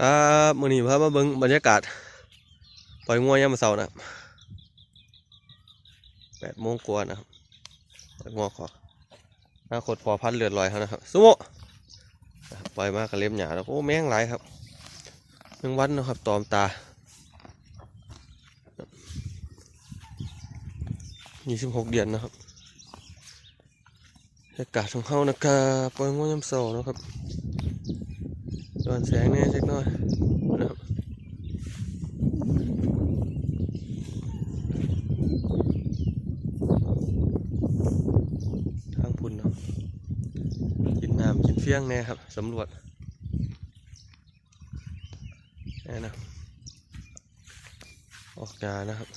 ครับมื้อนี้พามาเบิ่งบรรยากาศ ปล่อยงัวยามมื้อเช้านะครับแปดโมงกว่านะครับปล่อยงัวขออนาคตพอพันเลือดลอยเขานะครับสุโมปล่อยมากระเล็บหยาแล้วโอ้แมงหลายครับแมงวันนะครับตอมตายี่สิบหกเดือนนะครับบรรยากาศของเขานะครับปล่อยงัวยามเช้านะครับ ย้อนแสงแน่สักหน่อยนะครับทางพุ่นเนาะกินน้ำกินเฟี้ยงแน่ครับสำรวจแน่นะออกงานนะครับ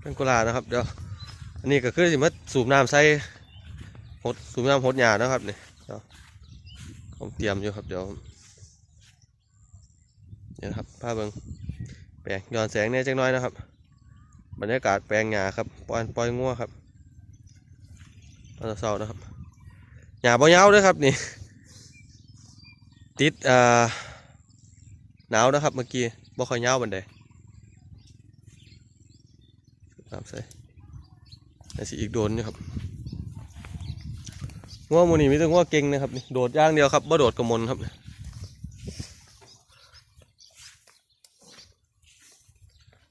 เป็นกุลานะครับเดี๋ยวอันนี้ก็คือสิมาสูบน้ำใส่หดสูบน้ำหดหยานะครับเนี่ย ผมเตรียมอยู่ครับเดี๋ยวเนี่ยนะครับภาพเบิงแปลงย้อนแสงเนี่ยจังน้อยนะครับ บรรยากาศแปลงหญ้าครับปล่อยปล่อยงัวครับตอนเช้านะครับหญ้าบ่ยาวด้วยครับนี่ ติดอ่าหนาวนะครับเมื่อกี้บ่ค่อยยาวบันไดน้ำใส่แต่สิอีกโดนอยู่ครับ งัวหมูนี่มีแต่งัวเก่งนะครับนี่โดดย่างเดียวครับบ่โดดกระมนครับ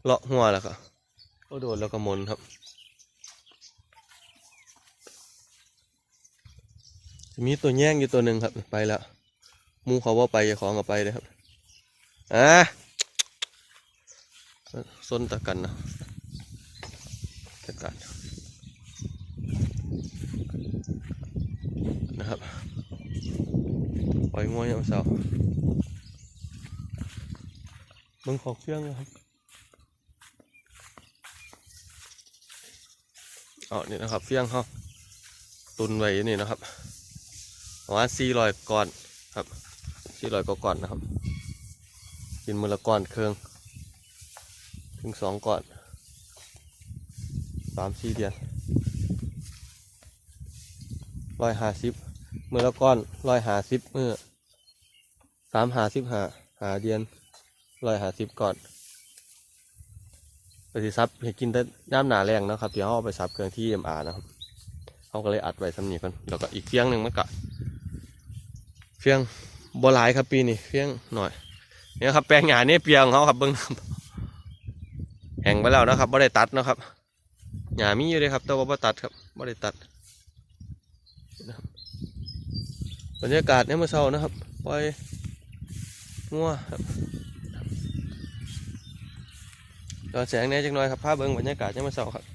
เลาะหัวแล้วครับบ่โดดแล้วกระมนครับมีตัวแย่งอยู่ตัวหนึ่งครับ ไปแล้วมูเขาว่าไปของกับไปเลยครับอะส้นตะกันนะตะกัน นะครับปล่อยงัวยามเสาร์มึงขอกเชื่องนะครับเอานี่นะครับเฟี้ยงเขาตุนไว้นี่นะครับประมาณสี่ร้อยก้อนครับสี่ร้อยก่อนนะครับ กินมือละก้อนเครื่องถึงสองก้อนสามสี่เดือน ร้อยห้าสิบมือละก้อนร้อยห้าสิบมือสามห้าสิบห้าหาเดือนร้อยห้าสิบก่อนไปสิซับให้กินแต่น้ำหนาแรงนะครับเดี๋ยวเอาไปซับเครื่องที่เอ็มอาร์นะครับเขาก็เลยอัดไว้สำนีกันแล้วก็อีกเฟี้ยงหนึ่งมันก็เฟี้ยงบหลายครับปีนี้เฟี้ยงหน่อยเนี่ยครับแปลงหญ้านี่เปียงเขาครับเบิ้งแห้งไปแล้วนะครับไม่ได้ตัดนะครับหญ้ามีอยู่เลยครับแต่ว่าไม่ตัดครับไม่ได้ตัด บรรยากาศเนี่ยมมื่อเช้านะครับปล่อยงัวครับย้อนแสงแน่จังน้อยครับภาพเบิ้งบรรยากาศเนี่ยมมื่อเช้าครับ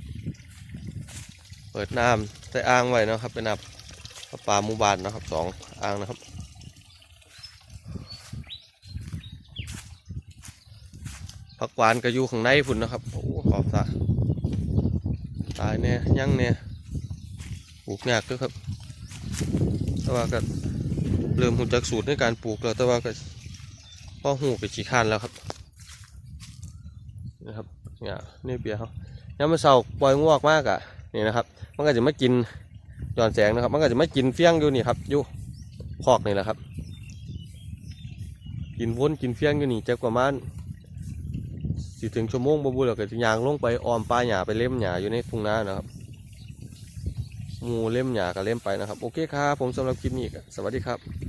เปิดน้ำใส่อ่างไว้นะครับ เป็นน้ำประปาหมู่บ้านนะครับสองอ่างนะครับผักหวานก็อยู่ข้างในฝุ่นนะครับ โอ้ขอบสระตายเนี่ยยั่งเนี่ยปลูกยากด้วยครับ แต่ว่าก็เริ่มหูจักสูตรในการปลูกแล้วแต่ว่าก็พ่อหูไปขี้ข้านแล้วครับนะครับเนี่ยนี่เบียร์เขายามมันเสาปล่อยงวกมากอะนี่นะครับ มันก็จะไม่กินย้อนแสงนะครับ มันก็จะไม่กินเฟี้ยงอยู่นี่ครับอยู่คอกนี่แหละครับ กินวนกินเฟี้ยงอยู่นี่จะประมาณสิถึงชั่วโมงบ่บุแล้วก็จะยางลงไปออมปลาหญ้าไปเล่มหญ้าอยู่ในทุ่งนานะครับ มูเล่มหยากับเล่มไปนะครับ โอเคครับผมสำหรับคลิปนี้ก็สวัสดีครับ